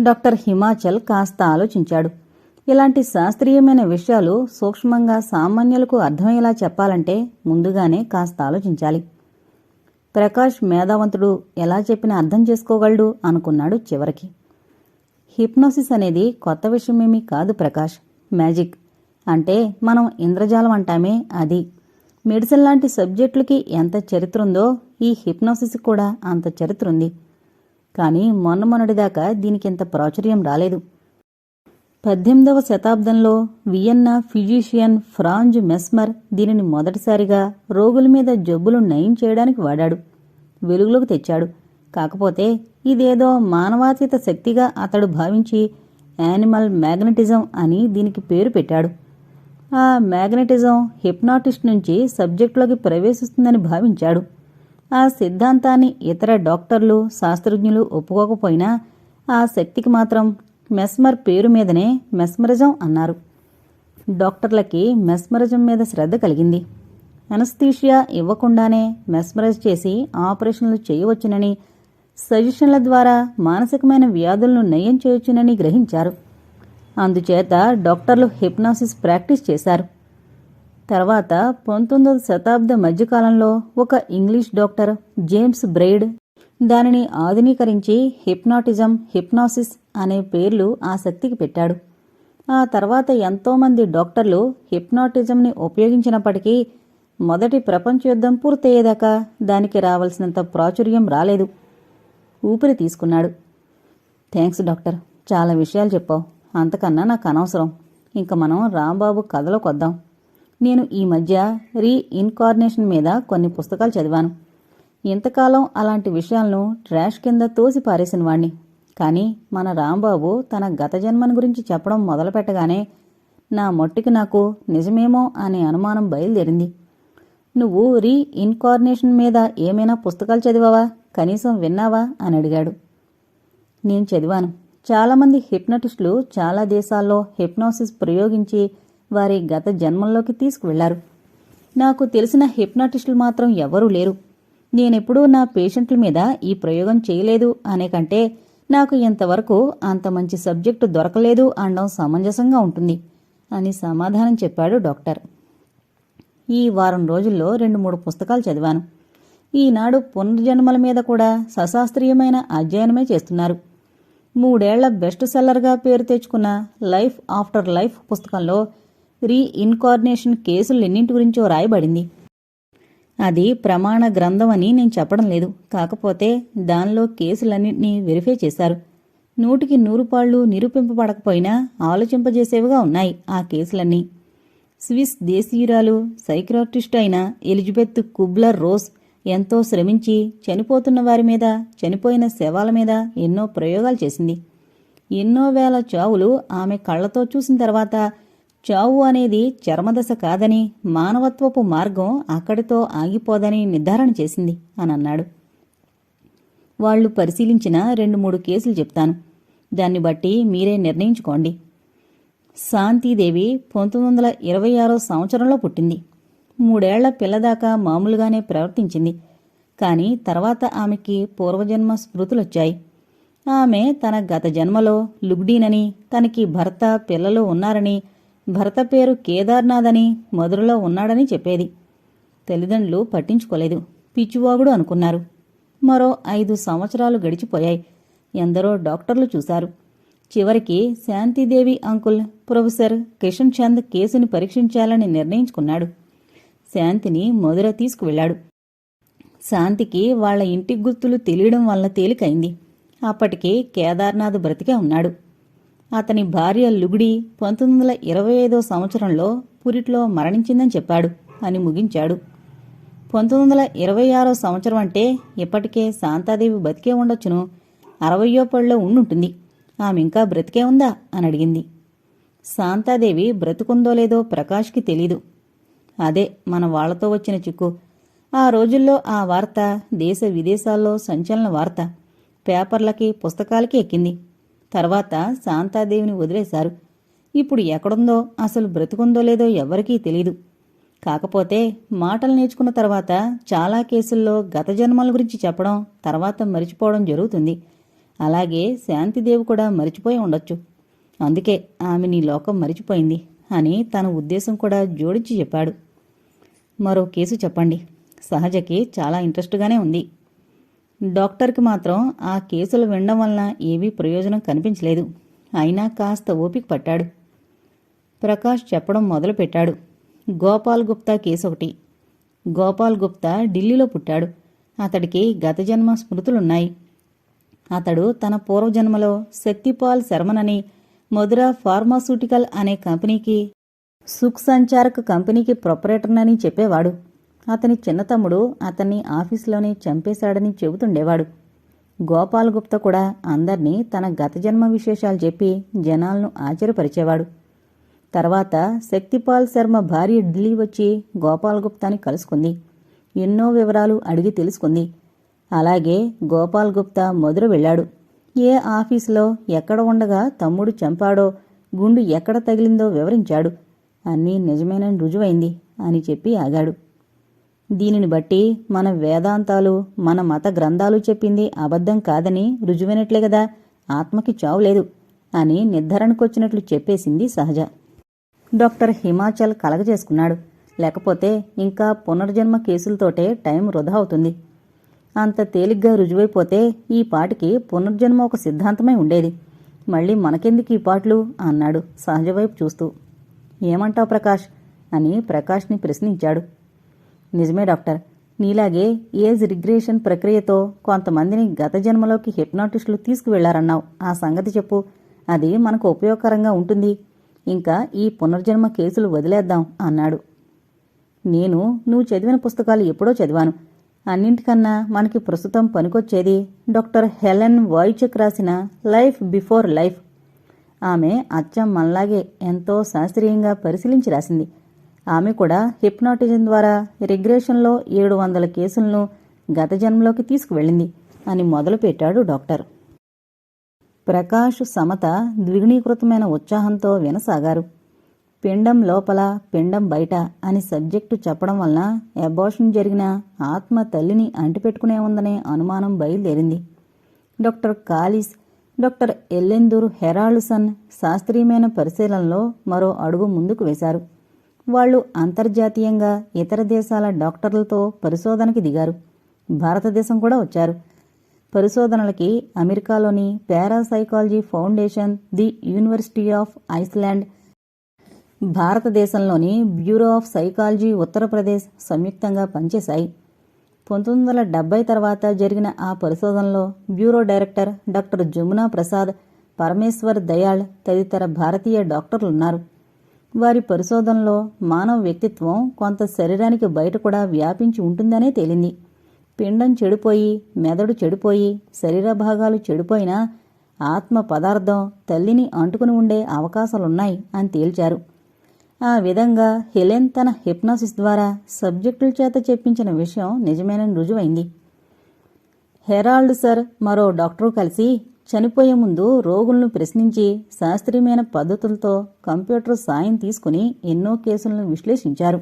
Doctor Himachal కాస్త ఆలోచించాడు. ఇలాంటి శాస్త్రీయమైన విషయాలు సూక్ష్మంగా సామాన్యులకు అర్థమయ్యేలా చెప్పాలంటే ముందుగానే కాస్త ఆలోచించాలి. ప్రకాష్ మేధావంతుడు ఎలా చెప్పినా అర్థం చేసుకోగలడు అనుకున్నాడు చివరికి. హిప్నోసిస్ అనేది కొత్త విషయమేమీ కాదు ప్రకాష్. మ్యాజిక్. అంటే మనం ఇంద్రజాలం అంటామే అది. మెడిసిన్ లాంటి సబ్జెక్టులకి ఎంత చరిత్ర ఉందో ఈ హిప్నోసిస్ కూడా అంత చరిత్ర ఉంది. కానీ మొన్న మొన్నటిదాకా దీనికి ఇంత ప్రాచుర్యం రాలేదు. పద్దెనిమిదవ శతాబ్దంలో వియన్నా ఫిజీషియన్ ఫ్రాంజ్ మెస్మర్ దీనిని మొదటిసారిగా రోగుల మీద జబ్బులు నయం చేయడానికి వాడాడు. వెలుగులోకి తెచ్చాడు. కాకపోతే ఇదేదో మానవాతీత శక్తిగా అతడు భావించి యానిమల్ మ్యాగ్నెటిజం అని దీనికి పేరు పెట్టాడు. ఆ మ్యాగ్నెటిజం హిప్నాటిస్ట్ నుంచి సబ్జెక్టులోకి ప్రవేశిస్తుందని భావించాడు. ఆ సిద్ధాంతాన్ని ఇతర డాక్టర్లు శాస్త్రజ్ఞులు ఒప్పుకోకపోయినా ఆ శక్తికి మాత్రం మెస్మర్ పేరు మీదనే మెస్మరిజం అన్నారు. డాక్టర్లకి మెస్మరిజం మీద శ్రద్ధ కలిగింది. అనస్థీషియా ఇవ్వకుండానే మెస్మరైజ్ చేసి ఆపరేషన్లు చేయవచ్చునని సజెషన్ల ద్వారా మానసికమైన వ్యాధులను నయం చేయొచ్చునని గ్రహించారు. అందుచేత డాక్టర్లు హిప్నాసిస్ ప్రాక్టీస్ చేశారు. తర్వాత పంతొమ్మిదవ శతాబ్ద మధ్యకాలంలో ఒక ఇంగ్లీష్ డాక్టర్ జేమ్స్ బ్రైడ్ దానిని ఆధునీకరించి హిప్నాటిజం హిప్నాసిస్ అనే పేర్లు ఆ శక్తికి పెట్టాడు. ఆ తర్వాత ఎంతోమంది డాక్టర్లు హిప్నాటిజంని ఉపయోగించినప్పటికీ మొదటి ప్రపంచ యుద్ధం పూర్తయ్యేదాకా దానికి రావాల్సినంత ప్రాచుర్యం రాలేదు. ఊపిరి తీసుకున్నాడు. థ్యాంక్స్ డాక్టర్ చాలా విషయాలు చెప్పావు. అంతకన్నా నాకు అనవసరం. ఇంక మనం రాంబాబు కథలోకి వద్దాం. నేను ఈ మధ్య రీ ఇన్కార్నేషన్ మీద కొన్ని పుస్తకాలు చదివాను. ఇంతకాలం అలాంటి విషయాలను ట్రాష్ కింద తోసి పారేసిన వాణ్ణి. కానీ మన రాంబాబు తన గత జన్మను గురించి చెప్పడం మొదలుపెట్టగానే నా మొట్టికి నాకు నిజమేమో అనే అనుమానం బయలుదేరింది. నువ్వు రీ ఇన్కార్నేషన్ మీద ఏమైనా పుస్తకాలు చదివావా? కనీసం విన్నావా? అని అడిగాడు. నేను చదివాను. చాలామంది హిప్నటిస్టులు చాలా దేశాల్లో హిప్నోసిస్ ప్రయోగించి వారి గత జన్మంలోకి తీసుకువెళ్ళారు. నాకు తెలిసిన హిప్నాటిస్టులు మాత్రం ఎవరూ లేరు. నేనెప్పుడూ నా పేషెంట్ల మీద ఈ ప్రయోగం చేయలేదు అనే కంటే నాకు ఇంతవరకు అంత మంచి సబ్జెక్టు దొరకలేదు అనడం సమంజసంగా ఉంటుంది అని సమాధానం చెప్పాడు డాక్టర్. ఈ వారం రోజుల్లో రెండు మూడు పుస్తకాలు చదివాను. ఈనాడు పునర్జన్మల మీద కూడా సశాస్త్రీయమైన అధ్యయనమే చేస్తున్నారు. మూడేళ్ళ బెస్ట్ సెల్లర్గా పేరు తెచ్చుకున్న లైఫ్ ఆఫ్టర్ లైఫ్ పుస్తకంలో రీఇన్కార్నేషన్ కేసులెన్నింటి గురించో రాయబడింది. అది ప్రమాణ గ్రంథం అని నేను చెప్పడం లేదు. కాకపోతే దానిలో కేసులన్నింటినీ వెరిఫై చేశారు. నూటికి నూరు పాళ్ళు నిరూపింపబడకపోయినా ఆలోచింపజేసేవిగా ఉన్నాయి ఆ కేసులన్నీ. స్విస్ దేశీయురాలు సైక్రాటిస్ట్ అయిన ఎలిజబెత్ కుబ్లర్ రోస్ ఎంతో శ్రమించి చనిపోతున్న వారి మీద చనిపోయిన శవాల మీద ఎన్నో ప్రయోగాలు చేసింది. ఎన్నో వేల చావులు ఆమె కళ్ళతో చూసిన తర్వాత చావు అనేది చర్మదశ కాదని మానవత్వపు మార్గం అక్కడితో ఆగిపోదని నిర్ధారణ చేసింది అని అన్నాడు. వాళ్ళు పరిశీలించిన రెండు మూడు కేసులు చెప్తాను. దాన్ని బట్టి మీరే నిర్ణయించుకోండి. శాంతిదేవి పంతొమ్మిది వందల ఇరవై ఆరో సంవత్సరంలో పుట్టింది. మూడేళ్ళ పిల్లదాకా మామూలుగానే ప్రవర్తించింది. కానీ తర్వాత ఆమెకి పూర్వజన్మ స్మృతులొచ్చాయి. ఆమె తన గత జన్మలో లుగ్డీనని తనకి భర్త పిల్లలు ఉన్నారని భర్త పేరు కేదార్నాథ్ అని మధురలో ఉన్నాడని చెప్పేది. తల్లిదండ్రులు పట్టించుకోలేదు. పిచ్చివాగుడు అనుకున్నారు. మరో ఐదు సంవత్సరాలు గడిచిపోయాయి. ఎందరో డాక్టర్లు చూశారు. చివరికి శాంతిదేవి అంకుల్ ప్రొఫెసర్ కిషన్ చంద్ కేసుని పరీక్షించాలని నిర్ణయించుకున్నాడు. శాంతిని మధుర తీసుకువెళ్ళాడు శాంతికి వాళ్ళ ఇంటి గుర్తులు తెలియడం వల్ల తేలికైంది. అప్పటికి కేదార్నాథ్ బ్రతికే ఉన్నాడు. అతని భార్య లుగుడి పంతొమ్మిది వందల ఇరవై ఐదో సంవత్సరంలో పురిట్లో మరణించిందని చెప్పాడు అని ముగించాడు. పంతొమ్మిది వందల ఇరవై ఆరో సంవత్సరం అంటే ఇప్పటికే శాంతాదేవి బతికే ఉండొచ్చును. అరవయో పళ్ళలో ఉండుంటుంది. ఆమె ఇంకా బ్రతికే ఉందా? అని అడిగింది. శాంతాదేవి బ్రతుకుందో లేదో ప్రకాష్కి తెలీదు. అదే మన వాళ్ళతో వచ్చిన చిక్కు. ఆ రోజుల్లో ఆ వార్త దేశ విదేశాల్లో సంచలన వార్త. పేపర్లకి పుస్తకాలకి ఎక్కింది. తర్వాత శాంతాదేవిని వదిలేశారు. ఇప్పుడు ఎక్కడుందో అసలు బ్రతుకుందో లేదో ఎవ్వరికీ తెలీదు. కాకపోతే మాటలు నేర్చుకున్న తర్వాత చాలా కేసుల్లో గత జన్మల గురించి చెప్పడం తర్వాత మరిచిపోవడం జరుగుతుంది. అలాగే శాంతిదేవి కూడా మరిచిపోయి ఉండొచ్చు. అందుకే ఆమె నీ లోకం మరిచిపోయింది అని తన ఉద్దేశం కూడా జోడించి చెప్పాడు. మరో కేసు చెప్పండి. సహజకి చాలా ఇంట్రెస్ట్గానే ఉంది. డాక్టర్కి మాత్రం ఆ కేసులు వినడం వలన ఏమీ ప్రయోజనం కనిపించలేదు. అయినా కాస్త ఓపిక పట్టాడు. ప్రకాష్ చెప్పడం మొదలుపెట్టాడు. గోపాల్ గుప్తా కేసు ఒకటి గోపాల్ గుప్తా ఢిల్లీలో పుట్టాడు. అతడికి గత జన్మ స్మృతులున్నాయి. అతడు తన పూర్వజన్మలో శక్తిపాల్ శర్మనని మధుర ఫార్మాస్యూటికల్ అనే కంపెనీకి సుఖ్ సంచారక్ కంపెనీకి ప్రొపరేటర్నని చెప్పేవాడు. అతని చిన్నతమ్ముడు అతన్ని ఆఫీసులోనే చంపేశాడని చెబుతుండేవాడు. గోపాల్ గుప్తా కూడా అందర్నీ తన గత జన్మ విశేషాలు చెప్పి జనాలను ఆశ్చర్యపరిచేవాడు. తర్వాత శక్తిపాల్ శర్మ భార్య ఢిల్లీ వచ్చి గోపాల్ గుప్తాని కలుసుకుంది. ఎన్నో వివరాలు అడిగి తెలుసుకుంది. అలాగే గోపాల్ గుప్తా మధుర వెళ్ళాడు. ఏ ఆఫీసులో ఎక్కడ ఉండగా తమ్ముడు చంపాడో గుండు ఎక్కడ తగిలిందో వివరించాడు. అన్నీ నిజమేనని రుజువైంది అని చెప్పి ఆగాడు. దీనిని బట్టి మన వేదాంతాలు మన మత గ్రంథాలు చెప్పింది అబద్ధం కాదని రుజువైనట్లే కదా. ఆత్మకి చావు లేదు అని నిర్ధారణకొచ్చినట్లు చెప్పేసింది సహజ. డాక్టర్ హిమాచల్ కలగజేసుకున్నాడు. లేకపోతే ఇంకా పునర్జన్మ కేసులతోటే టైం వృధా అవుతుంది. అంత తేలిగ్గా రుజువైపోతే ఈ పాటికి పునర్జన్మ ఒక సిద్ధాంతమై ఉండేది. మళ్ళీ మనకెందుకు ఈ పాటలు? అన్నాడు సహజ వైపు చూస్తూ. ఏమంటావు ప్రకాష్? అని ప్రకాష్ని ప్రశ్నించాడు. నిజమే డాక్టర్. నీలాగే ఏజ్ రిగ్రేషన్ ప్రక్రియతో కొంతమందిని గత జన్మలోకి హిప్నాటిస్టులు తీసుకువెళ్ళారన్నావు. ఆ సంగతి చెప్పు. అది మనకు ఉపయోగకరంగా ఉంటుంది. ఇంకా ఈ పునర్జన్మ కేసులు వదిలేద్దాం అన్నాడు. నేను నువ్వు చదివిన పుస్తకాలు ఎప్పుడో చదివాను. అన్నింటికన్నా మనకి ప్రస్తుతం పనికొచ్చేది డాక్టర్ హెలెన్ వాయిచక్ రాసిన లైఫ్ బిఫోర్ లైఫ్. ఆమె అచ్చం మనలాగే ఎంతో శాస్త్రీయంగా పరిశీలించి రాసింది. ఆమె కూడా హిప్నాటిజం ద్వారా రిగ్రెషన్లో ఏడు వందల కేసులను గత జన్మలోకి తీసుకువెళ్ళింది అని మొదలుపెట్టాడు డాక్టర్. ప్రకాష్ సమత ద్విగుణీకృతమైన ఉత్సాహంతో వినసాగారు. పిండం లోపల పిండం బయట అని సబ్జెక్టు చెప్పడం వలన అబార్షన్ జరిగిన ఆత్మ తల్లిని అంటిపెట్టుకునే ఉందనే అనుమానం బయలుదేరింది. డాక్టర్ కాలిస్ డాక్టర్ ఎల్లెందూర్ హెరాల్సన్ శాస్త్రీయమైన పరిశీలనలో మరో అడుగు ముందుకు వేశారు. వాళ్ళు అంతర్జాతీయంగా ఇతర దేశాల డాక్టర్లతో పరిశోధనకి దిగారు. భారతదేశం కూడా వచ్చారు. పరిశోధనలకి అమెరికాలోని parapsychology foundation the university of Iceland భారతదేశంలోని బ్యూరో ఆఫ్ సైకాలజీ ఉత్తరప్రదేశ్ సంయుక్తంగా పనిచేశాయి. పంతొమ్మిది వందల డెబ్బై తర్వాత జరిగిన ఆ పరిశోధనలో bureau director doctor Jamuna Prasad Parameshwar Dayal తదితర భారతీయ డాక్టర్లున్నారు వారి పరిశోధనలో మానవ వ్యక్తిత్వం కొంత శరీరానికి బయట కూడా వ్యాపించి ఉంటుందనే తేలింది. పిండం చెడిపోయి మెదడు చెడిపోయి శరీర భాగాలు చెడిపోయినా ఆత్మ పదార్థం తల్లిని అంటుకుని ఉండే అవకాశాలున్నాయి అని తేల్చారు. ఆ విధంగా హెలెన్ తన హిప్నాసిస్ ద్వారా సబ్జెక్టుల చేత చెప్పించిన విషయం నిజమేనని రుజువైంది. హెరాల్డ్ సర్ మరో డాక్టరు కలిసి చనిపోయే ముందు రోగులను ప్రశ్నించి శాస్త్రీయమైన పద్ధతులతో కంప్యూటర్ సాయం తీసుకుని ఎన్నో కేసులను విశ్లేషించారు.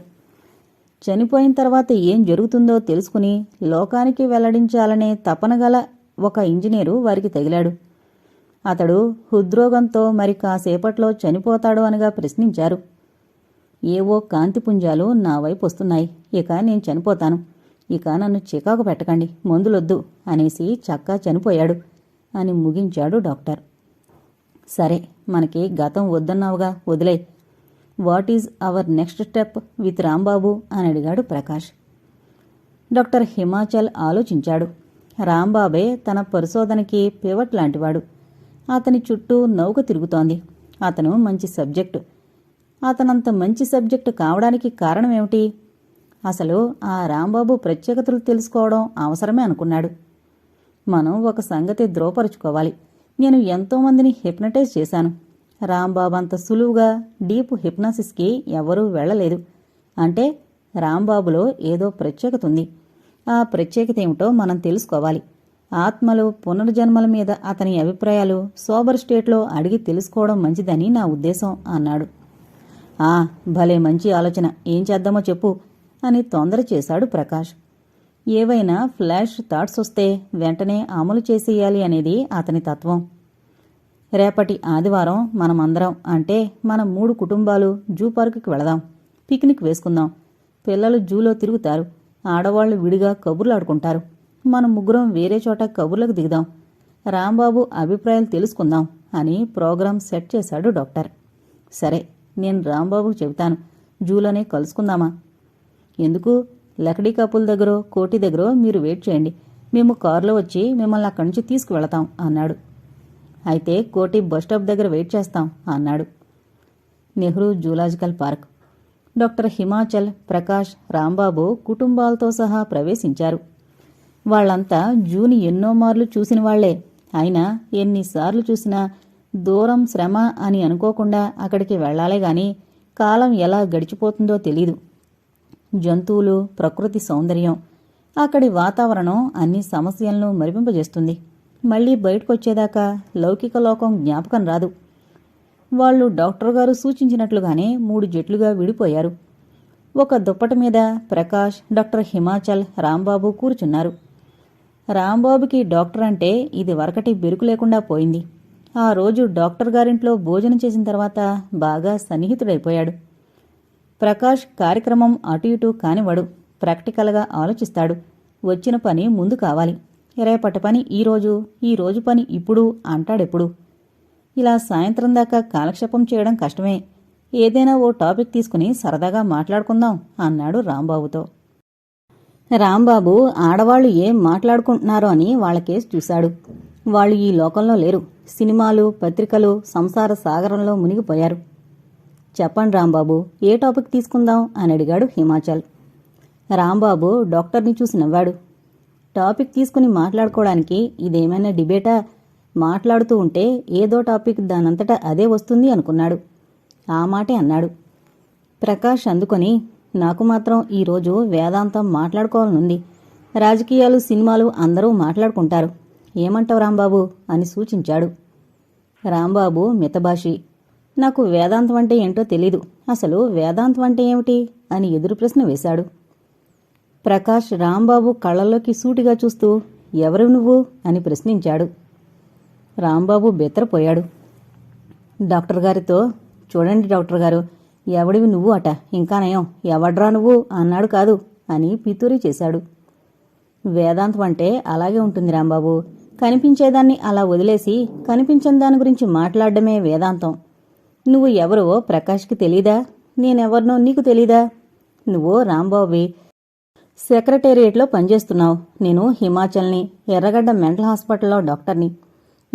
చనిపోయిన తర్వాత ఏం జరుగుతుందో తెలుసుకుని లోకానికి వెల్లడించాలనే తపన గల ఒక ఇంజనీరు వారికి తగిలాడు. అతడు హృద్రోగంతో మరి కాసేపట్లో చనిపోతాడు అనగా ప్రశ్నించారు. ఏవో కాంతిపుంజాలు నా వైపు వస్తున్నాయి. ఇక నేను చనిపోతాను. ఇక నన్ను చికాకు పెట్టకండి. మందులొద్దు అనేసి చక్కా చనిపోయాడు. అని ముగించాడు డాక్టర్. సరే మనకి గతం వద్దన్నావుగా వదిలే. What is our next step with Rambabu? అని అడిగాడు ప్రకాష్. డాక్టర్ హిమాచల్ ఆలోచించాడు. రాంబాబే తన పరిశోధనకి పివట్ లాంటివాడు. అతని చుట్టూ నౌక తిరుగుతోంది. అతను మంచి సబ్జెక్టు. అతనంత మంచి సబ్జెక్టు కావడానికి కారణమేమిటి అసలు ఆ రాంబాబు ప్రత్యేకతలు తెలుసుకోవడం అవసరమే అనుకున్నాడు. మనం ఒక సంగతి ధృవపరుచుకోవాలి. నేను ఎంతోమందిని హిప్నటైజ్ చేశాను. రాంబాబు అంత సులువుగా డీప్ హిప్నాసిస్కి ఎవరూ వెళ్ళలేదు. అంటే రాంబాబులో ఏదో ప్రత్యేకత ఉంది. ఆ ప్రత్యేకత ఏమిటో మనం తెలుసుకోవాలి. ఆత్మలు పునర్జన్మల మీద అతని అభిప్రాయాలు సోబర్ స్టేట్లో అడిగి తెలుసుకోవడం మంచిదని నా ఉద్దేశం అన్నాడు. ఆ భలే మంచి ఆలోచన. ఏం చేద్దామో చెప్పు అని తొందర చేశాడు ప్రకాష్. ఏవైనా ఫ్లాష్ థాట్స్ వస్తే వెంటనే అమలు చేసేయాలి అనేది అతని తత్వం. రేపటి ఆదివారం మనమందరం అంటే మన మూడు కుటుంబాలు జూ పార్కుకి వెళదాం. పిక్నిక్ వేసుకుందాం. పిల్లలు జూలో తిరుగుతారు. ఆడవాళ్ళు విడిగా కబుర్లు ఆడుకుంటారు. మనం ముగ్గురం వేరే చోట కబుర్లకు దిగుదాం. రాంబాబు అభిప్రాయాలు తెలుసుకుందాం అని ప్రోగ్రాం సెట్ చేశాడు డాక్టర్. సరే నేను రాంబాబుకు చెబుతాను. జూలోనే కలుసుకుందామా? ఎందుకు? లకడీ కపుల్ దగ్గర కోటి దగ్గర మీరు వెయిట్ చేయండి. మేము కారులో వచ్చి మిమ్మల్ని అక్కడి నుంచి తీసుకువెళతాం అన్నాడు. అయితే కోటి బస్టాప్ దగ్గర వెయిట్ చేస్తాం అన్నాడు. Nehru zoological park. Doctor Himachal Prakash Rambabu కుటుంబాలతో సహా ప్రవేశించారు. వాళ్ళంతా జూని ఎన్నో మార్లు చూసిన వాళ్ళే అయినా ఎన్నిసార్లు చూసినా దూరం శ్రమ అని అనుకోకుండా అక్కడికి వెళ్ళాలే గాని కాలం ఎలా గడిచిపోతుందో తెలీదు. జంతువులు ప్రకృతి సౌందర్యం. అక్కడి వాతావరణం అన్ని సమస్యలను మరిపింపజేస్తుంది. మళ్ళీ బయటకొచ్చేదాకా లౌకిక లోకం జ్ఞాపకం రాదు. వాళ్ళు డాక్టర్ గారు సూచించినట్లుగానే మూడు జట్లుగా విడిపోయారు. ఒక దుప్పటి మీద ప్రకాష్ డాక్టర్ హిమాచల్ రాంబాబు కూర్చున్నారు. రాంబాబుకి డాక్టర్ అంటే ఇది వరకటి బెరుకు లేకుండా పోయింది. ఆ రోజు డాక్టర్ గారింట్లో భోజనం చేసిన తర్వాత బాగా సన్నిహితుడైపోయాడు. ప్రకాష్ కార్యక్రమం అటు ఇటు కానివాడు ప్రాక్టికల్గా ఆలోచిస్తాడు. వచ్చిన పని ముందు కావాలి. రేపటి పని ఈరోజు ఈ రోజు పని ఇప్పుడు అంటాడెప్పుడు? ఇలా సాయంత్రం దాకా కాలక్షేపం చేయడం కష్టమే. ఏదైనా ఓ టాపిక్ తీసుకుని సరదాగా మాట్లాడుకుందాం అన్నాడు రాంబాబుతో. రాంబాబు ఆడవాళ్ళు ఏం మాట్లాడుకుంటున్నారో అని వాళ్ళకేసి చూశాడు. వాళ్ళు ఈ లోకంలో లేరు. సినిమాలు పత్రికలు సంసార సాగరంలో మునిగిపోయారు. చెప్పండి రాంబాబు ఏ టాపిక్ తీసుకుందాం? అని అడిగాడు హిమాచల్. రాంబాబు డాక్టర్ని చూసి నవ్వాడు. టాపిక్ తీసుకుని మాట్లాడుకోవడానికి ఇదేమైనా డిబేటా? మాట్లాడుతూ ఉంటే ఏదో టాపిక్ దానంతటా అదే వస్తుంది అనుకున్నాడు. ఆ మాటే అన్నాడు. ప్రకాష్ అందుకొని నాకు మాత్రం ఈరోజు వేదాంతం మాట్లాడుకోవాలనుంది. రాజకీయాలు సినిమాలు అందరూ మాట్లాడుకుంటారు. ఏమంటావు రాంబాబు? అని సూచించాడు. రాంబాబు మితభాషి. నాకు వేదాంతం అంటే ఏంటో తెలీదు. అసలు వేదాంతం అంటే ఏమిటి? అని ఎదురు ప్రశ్న వేశాడు. ప్రకాష్ రాంబాబు కళ్ళల్లోకి సూటిగా చూస్తూ ఎవరు నువ్వు? అని ప్రశ్నించాడు. రాంబాబు బెత్తరపోయాడు. డాక్టర్ గారితో చూడండి డాక్టర్ గారు ఎవడివి నువ్వు అట? ఇంకా నయం. ఎవడ్రా నువ్వు? అన్నాడు కాదు అని పితూరి చేశాడు. వేదాంతం అంటే అలాగే ఉంటుంది రాంబాబు. కనిపించేదాన్ని అలా వదిలేసి కనిపించని దాని గురించి మాట్లాడడమే వేదాంతం. నువ్వు ఎవరో ప్రకాష్కి తెలీదా? నేనెవరినో నీకు తెలీదా? నువ్వు రాంబాబువి సెక్రటేరియట్లో పనిచేస్తున్నావు. నేను హిమాచల్ని ఎర్రగడ్డ మెంటల్ హాస్పిటల్లో డాక్టర్ని.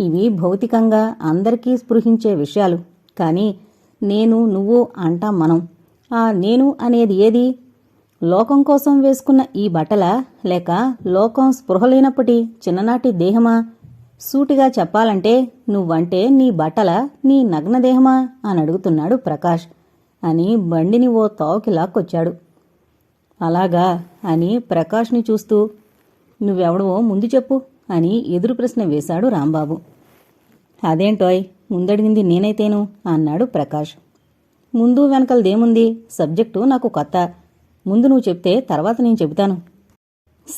ఇవి భౌతికంగా అందరికీ స్పృహించే విషయాలు. కానీ నేను నువ్వు అంటాం మనం. ఆ నేను అనేది ఏది? లోకం కోసం వేసుకున్న ఈ బట్టల? లేక లోకం స్పృహ లేనప్పటి చిన్ననాటి దేహమా? సూటిగా చెప్పాలంటే నువ్వంటే నీ బట్టల నీ నగ్నదేహమా? అని అడుగుతున్నాడు ప్రకాష్. అని బండిని ఓ తావుకి లాక్కొచ్చాడు అలాగా? అని ప్రకాష్ని చూస్తూ నువ్వెవడవో ముందు చెప్పు అని ఎదురు ప్రశ్న వేశాడు రాంబాబు. అదేంటోయ్? ముందడిగింది నేనైతేను అన్నాడు ప్రకాష్. ముందు వెనకలదేముంది? సబ్జెక్టు నాకు కొత్త. ముందు నువ్వు చెప్తే తర్వాత నేను చెబుతాను.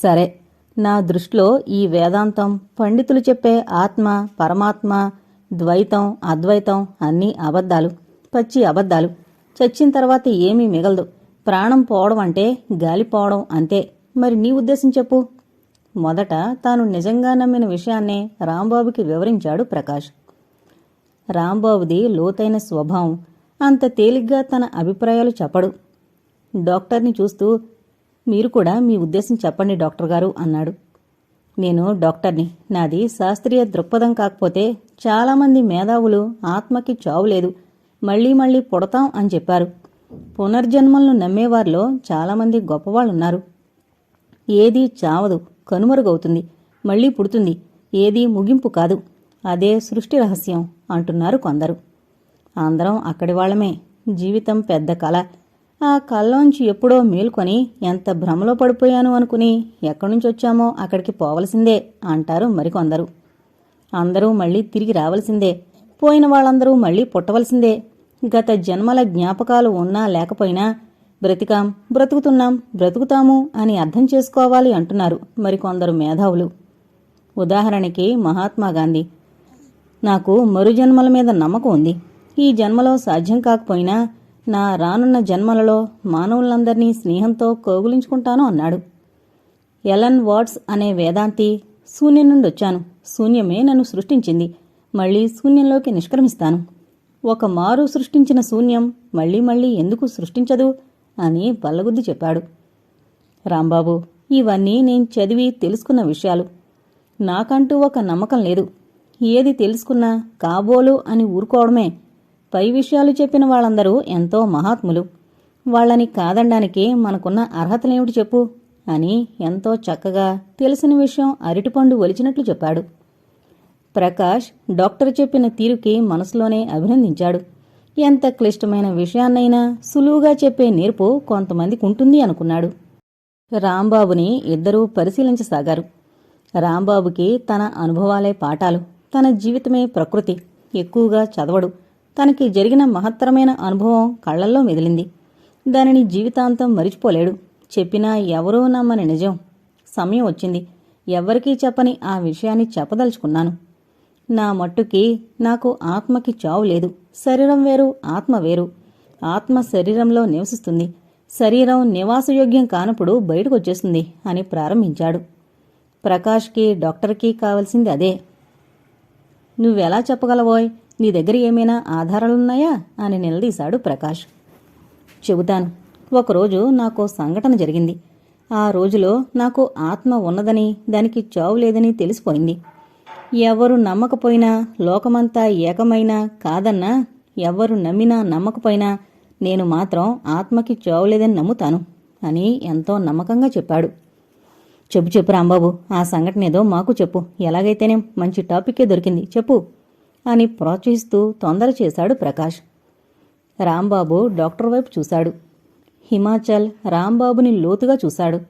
సరే. నా దృష్టిలో ఈ వేదాంతం పండితులు చెప్పే ఆత్మ పరమాత్మ ద్వైతం అద్వైతం అన్నీ అబద్ధాలు పచ్చి అబద్ధాలు. చచ్చిన తర్వాత ఏమీ మిగలదు. ప్రాణం పోవడం అంటే గాలి పోవడం అంతే. మరి నీ ఉద్దేశం చెప్పు. మొదట తాను నిజంగా నమ్మిన విషయాన్నే రాంబాబుకి వివరించాడు ప్రకాష్. రాంబాబుది లోతైన స్వభావం. అంత తేలిగ్గా తన అభిప్రాయాలు చెప్పడు. డాక్టర్ని చూస్తూ మీరు కూడా మీ ఉద్దేశం చెప్పండి డాక్టర్ గారు అన్నాడు. నేను డాక్టర్ని. నాది శాస్త్రీయ దృక్పథం కాకపోతే చాలామంది మేధావులు ఆత్మకి చావు లేదు. మళ్ళీ మళ్ళీ పుడతాం అని చెప్పారు. పునర్జన్మలను నమ్మేవారిలో చాలామంది గొప్పవాళ్ళున్నారు. ఏదీ చావదు కనుమరుగవుతుంది మళ్ళీ పుడుతుంది. ఏదీ ముగింపు కాదు. అదే సృష్టి రహస్యం అంటున్నారు కొందరు. అందరం అక్కడి వాళ్ళమే. జీవితం పెద్ద కళ ఆ కళ్ళలోంచి ఎప్పుడో మేల్కొని ఎంత భ్రమలో పడిపోయాను అనుకుని ఎక్కడి నుంచి వచ్చామో అక్కడికి పోవలసిందే అంటారు మరికొందరు. అందరూ మళ్ళీ తిరిగి రావలసిందే. పోయిన వాళ్ళందరూ మళ్ళీ పుట్టవలసిందే. గత జన్మల జ్ఞాపకాలు ఉన్నా లేకపోయినా బ్రతికాం బ్రతుకుతున్నాం బ్రతుకుతాము అని అర్థం చేసుకోవాలి అంటున్నారు మరికొందరు మేధావులు. ఉదాహరణకి మహాత్మా గాంధీ. నాకు మరు జన్మల మీద నమ్మకం ఉంది. ఈ జన్మలో సాధ్యం కాకపోయినా నా రానున్న జన్మలలో మానవులందరినీ స్నేహంతో కోగులించుకుంటాను అన్నాడు. ఎలన్ వాట్స్ అనే వేదాంతి శూన్యం నుండి వచ్చాను శూన్యమే నన్ను సృష్టించింది. మళ్ళీ శూన్యంలోకి నిష్క్రమిస్తాను. ఒక మారు సృష్టించిన శూన్యం మళ్ళీ మళ్ళీ ఎందుకు సృష్టించదు అని బల్లగుద్ది చెప్పాడు. రాంబాబు ఇవన్నీ నేను చదివి తెలుసుకున్న విషయాలు. నాకంటూ ఒక నమ్మకం లేదు. ఏది తెలుసుకున్నా కాబోలు అని ఊరుకోవడమే పై విషయాలు చెప్పిన వాళ్ళందరూ ఎంతో మహాత్ములు. వాళ్ళని కాదనడానికి మనకున్న అర్హతలేమిటి చెప్పు? అని ఎంతో చక్కగా తెలిసిన విషయం అరటిపండు ఒలిచినట్లు చెప్పాడు. ప్రకాష్ డాక్టర్ చెప్పిన తీరుకి మనసులోనే అభినందించాడు. ఎంత క్లిష్టమైన విషయాన్నైనా సులువుగా చెప్పే నేర్పు కొంతమందికి ఉంటుంది అనుకున్నాడు. రాంబాబుని ఇద్దరూ పరిశీలించసాగారు. రాంబాబుకి తన అనుభవాలే పాఠాలు తన జీవితమే ప్రకృతి ఎక్కువగా చదవడు. తనకి జరిగిన మహత్తరమైన అనుభవం కళ్ళల్లో మెదిలింది. దానిని జీవితాంతం మరిచిపోలేడు. చెప్పినా ఎవరూ నమ్మని నిజం. సమయం వచ్చింది. ఎవ్వరికీ చెప్పని ఆ విషయాన్ని చెప్పదలుచుకున్నాను. నా మట్టుకి నాకు ఆత్మకి చావు లేదు. శరీరం వేరు ఆత్మ వేరు. ఆత్మ శరీరంలో నివసిస్తుంది. శరీరం నివాసయోగ్యం కానప్పుడు బయటకు వచ్చేస్తుంది అని ప్రారంభించాడు. ప్రకాష్కి డాక్టర్కి కావలసింది అదే. నువ్వెలా చెప్పగలవోయ్? నీ దగ్గర ఏమైనా ఆధారాలున్నాయా? అని నిలదీశాడు ప్రకాష్. చెబుతాను. ఒకరోజు నాకు సంఘటన జరిగింది. ఆ రోజులో నాకు ఆత్మ ఉన్నదని దానికి చావు లేదని తెలిసిపోయింది. ఎవరు నమ్మకపోయినా లోకమంతా ఏకమైనా కాదన్నా ఎవరు నమ్మినా నమ్మకపోయినా నేను మాత్రం ఆత్మకి చావు లేదని నమ్ముతాను అని ఎంతో నమ్మకంగా చెప్పాడు. చెప్పు చెప్పు రాంబాబు ఆ సంఘటన ఏదో మాకు చెప్పు. ఎలాగైతేనే మంచి టాపిక్కే దొరికింది. చెప్పు. అని ప్రోత్సహిస్తూ తొందర చేశాడు ప్రకాష్. రాంబాబు డాక్టర్ వైపు చూశాడు. హిమాచల్ రాంబాబుని లోతుగా చూశాడు.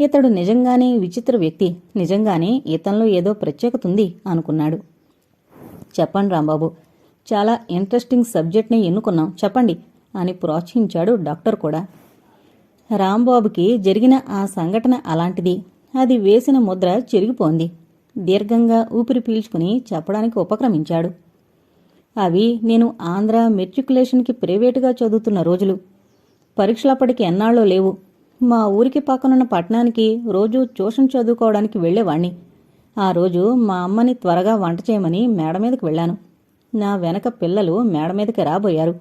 ఇతడు నిజంగానే విచిత్ర వ్యక్తి నిజంగానే ఇతనిలో ఏదో ప్రత్యేకత ఉంది అనుకున్నాడు. చెప్పండి రాంబాబు చాలా ఇంట్రెస్టింగ్ సబ్జెక్ట్ని ఎన్నుకున్నాం చెప్పండి అని ప్రోత్సహించాడు డాక్టర్ కూడా. రాంబాబుకి జరిగిన ఆ సంఘటన అలాంటిది. అది వేసిన ముద్ర చెరిగిపోంది. దీర్ఘంగా ఊపిరి పీల్చుకుని చెప్పడానికి ఉపక్రమించాడు. అవి నేను ఆంధ్ర మెట్రికులేషన్కి ప్రైవేటుగా చదువుతున్న రోజులు. పరీక్షలప్పటికి ఎన్నాళ్ళో లేవు. మా ఊరికి పక్కనున్న పట్టణానికి రోజు ట్యూషన్ చదువుకోవడానికి వెళ్ళేవాణ్ణి ఆ రోజు మా అమ్మని త్వరగా వంట చేయమని మేడ మీదకి వెళ్ళాను. నా వెనక పిల్లలు మేడ మీదకి రాబోయారు.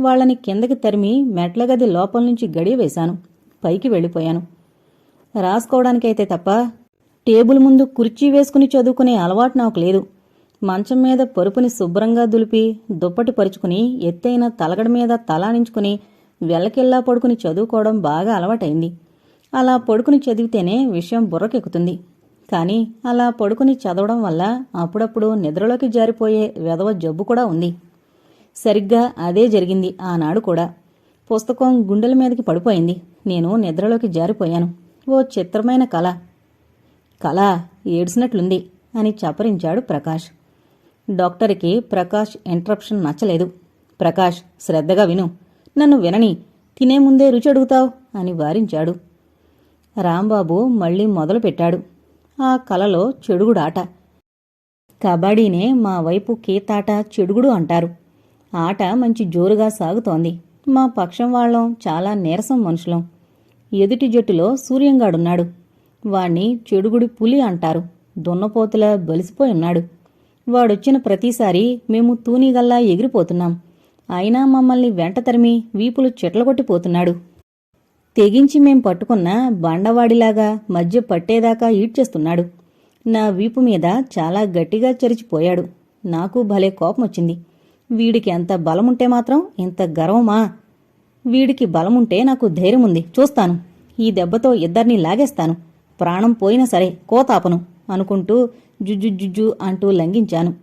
వాళ్ళని కిందకి తరిమి మెట్ల గది లోపల నుంచి గడియ వేశాను. పైకి వెళ్ళిపోయాను. రాసుకోవడానికైతే తప్ప టేబుల్ ముందు కుర్చీ వేసుకుని చదువుకునే అలవాటు నాకు లేదు. మంచం మీద పరుపుని శుభ్రంగా దులిపి దుప్పటి పరుచుకుని ఎత్తైన తలగడ మీద తలానించుకుని వెల్లకిల్లా పడుకుని చదువుకోవడం బాగా అలవాటైంది. అలా పడుకుని చదివితేనే విషయం బుర్రకెక్కుతుంది. కానీ అలా పడుకుని చదవడం వల్ల అప్పుడప్పుడు నిద్రలోకి జారిపోయే వెధవ జబ్బు కూడా ఉంది. సరిగ్గా అదే జరిగింది ఆనాడు కూడా. పుస్తకం గుండెల మీదకి పడిపోయింది. నేను నిద్రలోకి జారిపోయాను. ఓ చిత్రమైన కళ కళ ఏడ్చినట్లుంది అని చపరించాడు ప్రకాష్. డాక్టర్కి ప్రకాష్ ఇంటరప్షన్ నచ్చలేదు. ప్రకాష్ శ్రద్ధగా విను. నన్ను వినని. తినే ముందే రుచి అడుగుతావు? అని వారించాడు. రాంబాబు మళ్ళీ మొదలుపెట్టాడు. ఆ కలలో చెడుగుడాట. కబడ్డీనే మా వైపు కీతాట చెడుగుడు అంటారు. ఆట మంచి జోరుగా సాగుతోంది. మా పక్షం వాళ్ళం చాలా నీరసం మనుషులం. ఎదుటి జట్టులో సూర్యంగాడున్నాడు. వాణ్ణి చెడుగుడి పులి అంటారు. దున్నపోతుల బలిసిపోయి ఉన్నాడు. వాడొచ్చిన ప్రతిసారి మేము తూనీగల్లా ఎగిరిపోతున్నాం. అయినా మమ్మల్ని వెంట తరిమి వీపులు చెట్లగొట్టిపోతున్నాడు. తెగించి మేం పట్టుకున్న బండవాడిలాగా మధ్య పట్టేదాకా ఈడ్చేస్తున్నాడు. నా వీపు మీద చాలా గట్టిగా చరిచిపోయాడు. నాకు భలే కోపం వచ్చింది వీడికి ఎంత బలముంటే మాత్రం ఇంత గర్వమా? వీడికి బలముంటే నాకు ధైర్యం ఉంది చూస్తాను. ఈ దెబ్బతో ఇద్దరిని లాగేస్తాను. ప్రాణం పోయినా సరే కోతాపను అనుకుంటూ జుజ్జు జుజ్జు అంటూ లంఘించాను.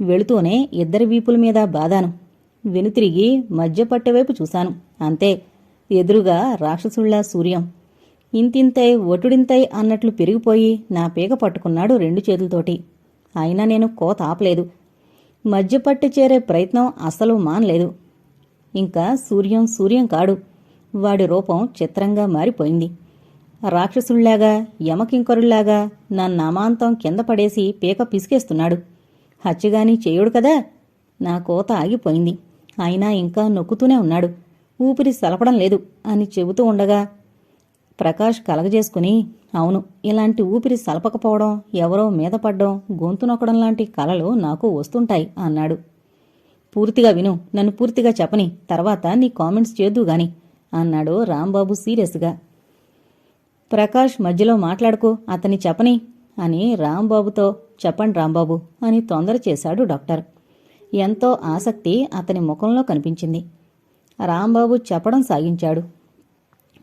వెళుతూనే ఇద్దరి వీపుల మీద బాదాను వెనుతిరిగి మధ్యపట్టెవైపు చూశాను. అంతే ఎదురుగా రాక్షసుళ్ళా సూర్యం. ఇంతింతై ఒటుడింతై అన్నట్లు పెరిగిపోయి నా పీక పట్టుకున్నాడు రెండు చేతులతోటి. అయినా నేను కోత ఆపలేదు. మధ్య చేరే ప్రయత్నం అసలు మానలేదు. ఇంకా సూర్యం సూర్యం కాడు. వాడి రూపం చిత్రంగా మారిపోయింది. రాక్షసుల్లాగా యమకింకరుల్లాగా నా నామాంతం కింద పడేసి పీక పిసికేస్తున్నాడు. హత్యగాని చేయుడు కదా? నా కోత ఆగిపోయింది. అయినా ఇంకా నొక్కుతూనే ఉన్నాడు. ఊపిరి సలపడం లేదు అని చెబుతూ ఉండగా ప్రకాష్ కలగజేసుకుని అవును ఇలాంటి ఊపిరి సలపకపోవడం ఎవరో మీద పడ్డం గొంతు నొక్కడం లాంటి కలలు నాకు వస్తుంటాయి అన్నాడు. పూర్తిగా విను నన్ను పూర్తిగా చెప్పని తర్వాత నీ కామెంట్స్ చేద్దు గాని అన్నాడు రాంబాబు సీరియస్గా. ప్రకాష్ మధ్యలో మాట్లాడుకో అతని చెప్పని అని రాంబాబుతో చెప్పండి రాంబాబు అని తొందర చేశాడు డాక్టర్. ఎంతో ఆసక్తి అతని ముఖంలో కనిపించింది. రాంబాబు చెప్పడం సాగించాడు.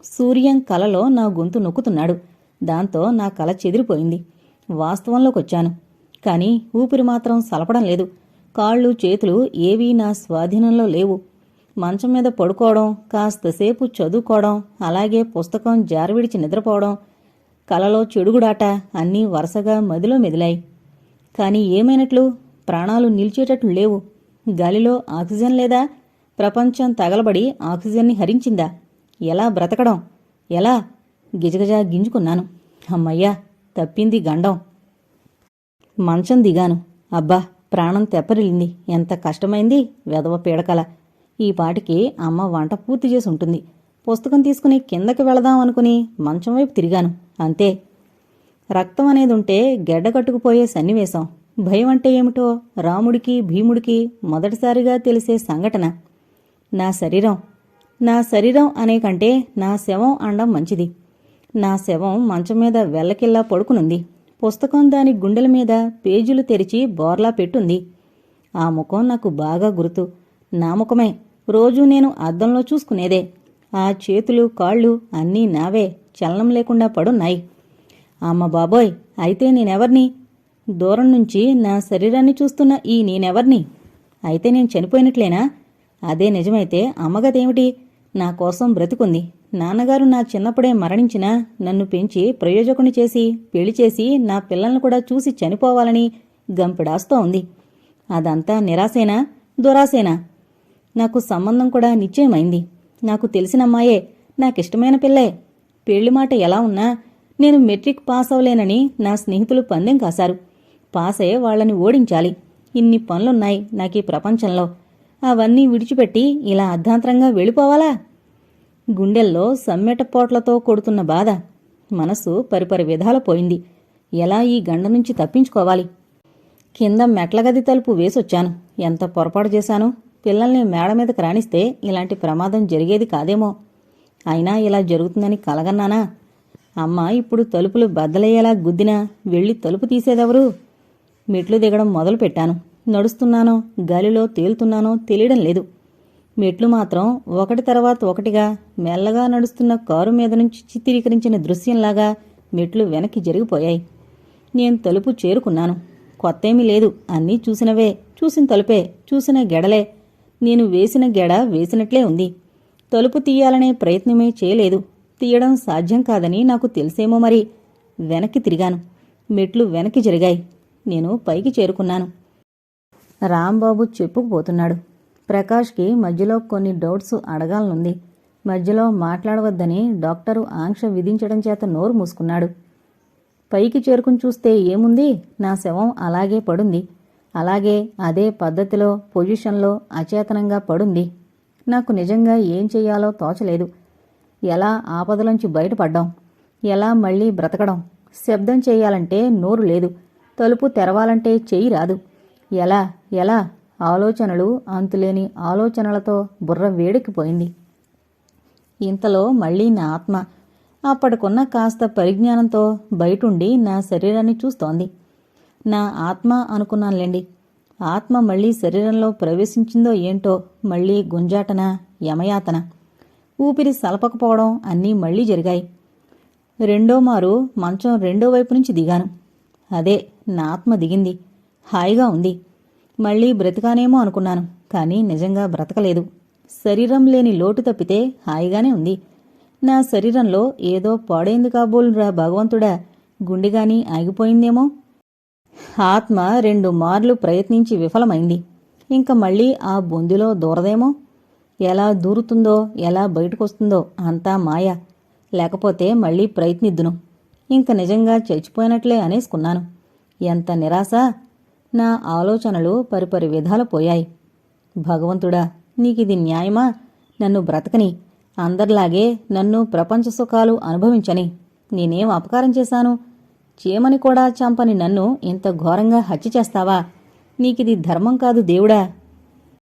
సూర్యం కలలో నా గొంతు నొక్కుతున్నాడు. దాంతో నా కల చెదిరిపోయింది. వాస్తవంలోకొచ్చాను. కానీ ఊపిరి మాత్రం సలపడం లేదు. కాళ్ళు చేతులు ఏవీ నా స్వాధీనంలో లేవు. మంచం మీద పడుకోవడం కాస్తసేపు చదువుకోవడం అలాగే పుస్తకం జారవిడిచి నిద్రపోవడం కలలో చెడుగుడాట అన్నీ వరుసగా మదిలో మెదిలాయి. కానీ ఏమైనట్లు? ప్రాణాలు నిలిచేటట్లు లేవు. గాలిలో ఆక్సిజన్ లేదా? ప్రపంచం తగలబడి ఆక్సిజన్ని హరించిందా? ఎలా బ్రతకడం? ఎలా? గిజగజా గింజుకున్నాను. అమ్మయ్యా తప్పింది గండం. మంచం దిగాను. అబ్బా ప్రాణం తెప్పరిల్లింది. ఎంత కష్టమైంది? వెదవ పీడకల. ఈ పాటికి అమ్మ వంట పూర్తి చేసి ఉంటుంది. పుస్తకం తీసుకుని కిందకి వెళదాం అనుకుని మంచం వైపు తిరిగాను. అంతే. రక్తం అనేది ఉంటే గెడ్డ కట్టుకుపోయే సన్నివేశం. భయం అంటే ఏమిటో రాముడికి భీముడికి మొదటిసారిగా తెలిసే సంఘటన. నా శరీరం. నా శరీరం అనే కంటే నా శవం అండం మంచిది. నా శవం మంచం మీద వెళ్ళకిల్లా పడుకునుంది. పుస్తకం దాని గుండెల మీద పేజీలు తెరిచి బోర్లా పెట్టుంది. ఆ ముఖం నాకు బాగా గుర్తు. నా ముఖమే. రోజూ నేను అద్దంలో చూసుకునేదే. ఆ చేతులు కాళ్ళు అన్నీ నావే. చలనం లేకుండా పడున్నాయి. అమ్మ బాబోయ్ అయితే నేనెవర్ని? దూరం నుంచి నా శరీరాన్ని చూస్తున్న ఈ నేనెవర్ని? అయితే నేను చనిపోయినట్లేనా? అదే నిజమైతే అమ్మగదేమిటి నా కోసం బ్రతుకుంది. నాన్నగారు నా చిన్నప్పుడే మరణించినా నన్ను పెంచి ప్రయోజకుని చేసి పెళ్ళి చేసి నా పిల్లల్ని కూడా చూసి చనిపోవాలని గంపిడాస్తో ఉంది అదంతా నిరాశేనా? దురాశేనా? నాకు సంబంధం కూడా నిశ్చయమైంది. నాకు తెలిసిన అమ్మాయే నాకిష్టమైన పిల్లే. పెళ్ళి మాట ఎలా ఉన్నా నేను మెట్రిక్ పాస్ అవలేనని నా స్నేహితులు పందెం కాశారు. పాస్ అయ్యే వాళ్ళని ఓడించాలి. ఇన్ని పనులున్నాయి నాకీ ప్రపంచంలో. అవన్నీ విడిచిపెట్టి ఇలా అర్ధాంతరంగా వెళ్ళిపోవాలా? గుండెల్లో సమ్మెటపోట్లతో కొడుతున్న బాధ. మనసు పరిపరి విధాల పోయింది. ఎలా ఈ గండ నుంచి తప్పించుకోవాలి? కింద మెట్లగది తలుపు వేసొచ్చాను. ఎంత పొరపాటు చేశాను? పిల్లల్ని మేడ మీదకి రాణిస్తే ఇలాంటి ప్రమాదం జరిగేది కాదేమో. అయినా ఇలా జరుగుతుందని కలగన్నానా? అమ్మ ఇప్పుడు తలుపులు బద్దలయ్యేలా గుద్దినా వెళ్ళి తలుపు తీసేదెవరు? మెట్లు దిగడం మొదలు పెట్టాను నడుస్తున్నానో గాలిలో తేలుతున్నానో తెలియడం లేదు. మెట్లు మాత్రం ఒకటి తర్వాత ఒకటిగా మెల్లగా నడుస్తున్న కారు మీద నుంచి చిత్రీకరించిన దృశ్యంలాగా మెట్లు వెనక్కి జరిగిపోయాయి. నేను తలుపు చేరుకున్నాను. కొత్తేమీ లేదు. అన్నీ చూసినవే. చూసిన తలుపే. చూసిన గెడలే. నేను వేసిన గెడ వేసినట్లే ఉంది. తలుపు తీయాలనే ప్రయత్నమే చేయలేదు. తీయడం సాధ్యం కాదని నాకు తెలిసేమో మరి. వెనక్కి తిరిగాను. మెట్లు వెనక్కి జరిగాయి. నేను పైకి చేరుకున్నాను. రాంబాబు చెప్పుకుపోతున్నాడు. ప్రకాష్కి మధ్యలో కొన్ని డౌట్స్ అడగాలనుంది. మధ్యలో మాట్లాడవద్దని డాక్టరు ఆంక్ష విధించడం చేత నోరు మూసుకున్నాడు. పైకి చేరుకుని చూస్తే ఏముంది? నా శవం అలాగే పడుంది. అలాగే అదే పద్ధతిలో పొజిషన్లో అచేతనంగా పడుంది. నాకు నిజంగా ఏం చెయ్యాలో తోచలేదు. ఎలా ఆపదలోంచి బయటపడ్డాం? ఎలా మళ్ళీ బ్రతకడం? శబ్దం చేయాలంటే నోరు లేదు. తలుపు తెరవాలంటే చెయ్యి రాదు. ఎలా ఎలా? ఆలోచనలు అంతులేని ఆలోచనలతో బుర్ర వేడెక్కిపోయింది. ఇంతలో మళ్ళీ నా ఆత్మ అప్పటికున్న కాస్త పరిజ్ఞానంతో బయటుండి నా శరీరాన్ని చూస్తోంది. నా ఆత్మ అనుకున్నానులేండి. ఆత్మ మళ్ళీ శరీరంలో ప్రవేశించిందో ఏంటో మళ్ళీ గుంజాటన యమయాతన. ఊపిరి సలపకపోవడం అన్నీ మళ్ళీ జరిగాయి. రెండో మారు మంచం రెండో వైపు నుంచి దిగాను. అదే నా ఆత్మ దిగింది. హాయిగా ఉంది. మళ్ళీ బ్రతికానేమో అనుకున్నాను కానీ నిజంగా బ్రతకలేదు. శరీరం లేని లోటు తప్పితే హాయిగానే ఉంది. నా శరీరంలో ఏదో పాడైంది కాబోలురా భగవంతుడా. గుండెగాని ఆగిపోయిందేమో? ఆత్మ రెండు మార్లు ప్రయత్నించి విఫలమైంది. ఇంక మళ్ళీ ఆ బొందిలో దూరదేమో? ఎలా దూరుతుందో ఎలా బయటకొస్తుందో అంతా మాయ. లేకపోతే మళ్ళీ ప్రయత్నిద్దును. ఇంక నిజంగా చచ్చిపోయినట్లే అనేసుకున్నాను. ఎంత నిరాశ! నా ఆలోచనలు పరిపరి విధాలు పోయాయి. భగవంతుడా నీకిది న్యాయమా? నన్ను బ్రతకని. అందరిలాగే నన్ను ప్రపంచ సుఖాలు అనుభవించని. నేనేం అపకారం చేశాను? చీమని కూడా చంపని నన్ను ఇంత ఘోరంగా హత్య చేస్తావా? నీకిది ధర్మం కాదు దేవుడా.